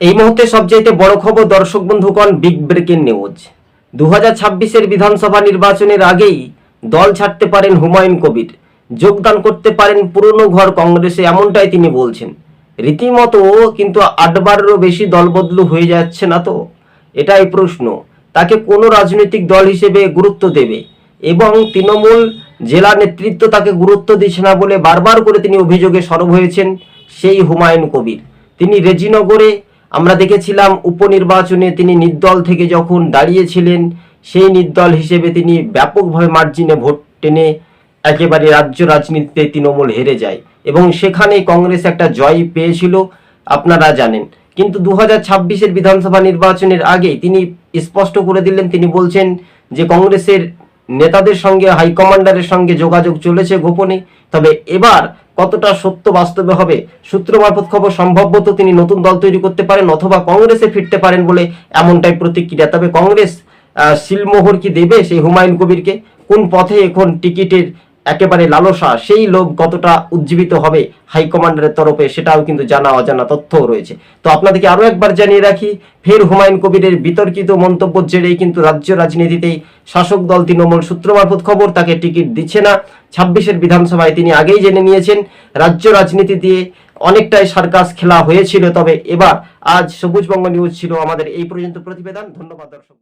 এই মুহূর্তে সবচাইতে বড় খবর দর্শক বন্ধুগণ বিগ ব্রেকিং নিউজ দু হাজার বিধানসভা নির্বাচনের আগেই দল ছাড়তে পারেন হুমায়ুন কবির। যোগদান করতে পারেন পুরনো ঘর কংগ্রেসে এমনটাই তিনি বলছেন। রীতিমতো কিন্তু আটবারেরও বেশি দলবদলু হয়ে যাচ্ছে না তো। এটাই প্রশ্ন। তাকে কোনো রাজনৈতিক দল হিসেবে গুরুত্ব দেবে? এবং তৃণমূল জেলা নেতৃত্ব তাকে গুরুত্ব দিচ্ছে না বলে বারবার করে তিনি অভিযোগে সরব হয়েছেন সেই হুমায়ুন কবির। তিনি রেজিনগরে আমরা দেখেছিলাম উপনির্বাচনে তিনি নির্দল থেকে যখন দাঁড়িয়েছিলেন, সেই নির্দল হিসেবে তিনি ব্যাপকভাবে মার্জিনে ভোট টেনে একেবারে রাজ্য রাজনীতিতে তৃণমূল হেরে যায়। এবং সেখানে কংগ্রেস একটা জয় পেয়েছিল, আপনারা জানেন। কিন্তু দু হাজার বিধানসভা নির্বাচনের আগেই তিনি স্পষ্ট করে দিলেন, তিনি বলছেন যে কংগ্রেসের নেতাদের সঙ্গে হাইকমান্ডারের সঙ্গে যোগাযোগ চলেছে গোপনে। তবে এবার কতটা সত্য বাস্তবে হবে? সূত্র মারফত খবর সম্ভবত তিনি নতুন দল তৈরি করতে পারেন অথবা কংগ্রেসে ফিরতে পারেন বলে এমনটাই প্রতিক্রিয়া। তবে কংগ্রেস শিলমোহর কি দেবে সেই হুমায়ুন কবিরকে? কোন পথে এখন টিকিটের একেবারে লালসা, সেই লোভ কতটা উজ্জীবিত হবে হাইকমান্ডারের তরফে সেটাও কিন্তু জানা অজানা তথ্যও রয়েছে। তো আপনাদেরকে আরও একবার জানিয়ে রাখি, ফের হুমায়ুন কবিরের বিতর্কিত মন্তব্য জেরেই কিন্তু রাজ্য রাজনীতিতেই শাসক দল তৃণমূল সূত্র মারফত খবর, তাকে টিকিট দিচ্ছে না। ছাব্বিশের বিধানসভায় তিনি আগেই জেনে নিয়েছেন, রাজ্য রাজনীতি দিয়ে অনেকটাই সার্কাস খেলা হয়েছিল, তবে এবার আজ সবুজবঙ্গ নিউজ ছিল আমাদের এই পর্যন্ত প্রতিবেদন। ধন্যবাদ দর্শক।